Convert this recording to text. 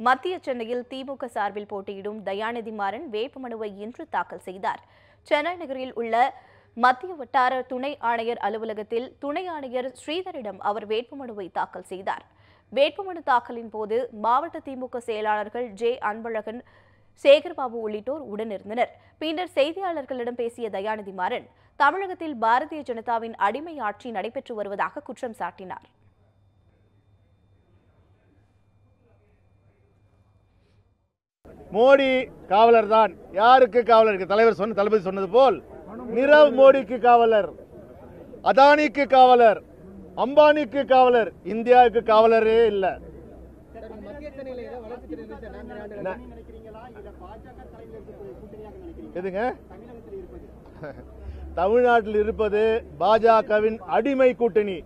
மத்திய சென்னையில் திமுக சார்பில் போட்டியிடும் தயாநிதி மாறன் வேட்புமனுவை இன்று தாக்கல் செய்தார். சென்னை நகரில் உள்ள மத்திய வட்டார துணை ஆணையர் அலுவலகத்தில் துணை ஆணையர் ஸ்ரீதரிடம் அவர் வேட்புமனுவை தாக்கல் செய்தார். வேட்புமனு தாக்கலின் போது மாவட்ட திமுக செயலாளர்கள் ஜே அன்பழகன் சேகர்பாபு உள்ளிட்டோர் உடனிருந்தனர். பின்னர் செய்தியாளர்களிடம் பேசிய தயாநிதி மாறன் தமிழகத்தில் பாரதிய ஜனதாவின் அடிமை ஆட்சி நடைபெற்று வருவதாக குற்றம் சாட்டினார். மோடி காவலர் தான் யாருக்கு காவலர் தலைவர் சொன்ன தளபதி சொன்னது போல் நிரவ் மோடிக்கு காவலர் அதானிக்கு காவலர் அம்பானிக்கு காவலர் இந்தியாவுக்கு காவலரே இல்லை. எதுங்க? தமிழ்நாட்டில் இருப்பது பாஜகவின் அடிமை கூட்டணி.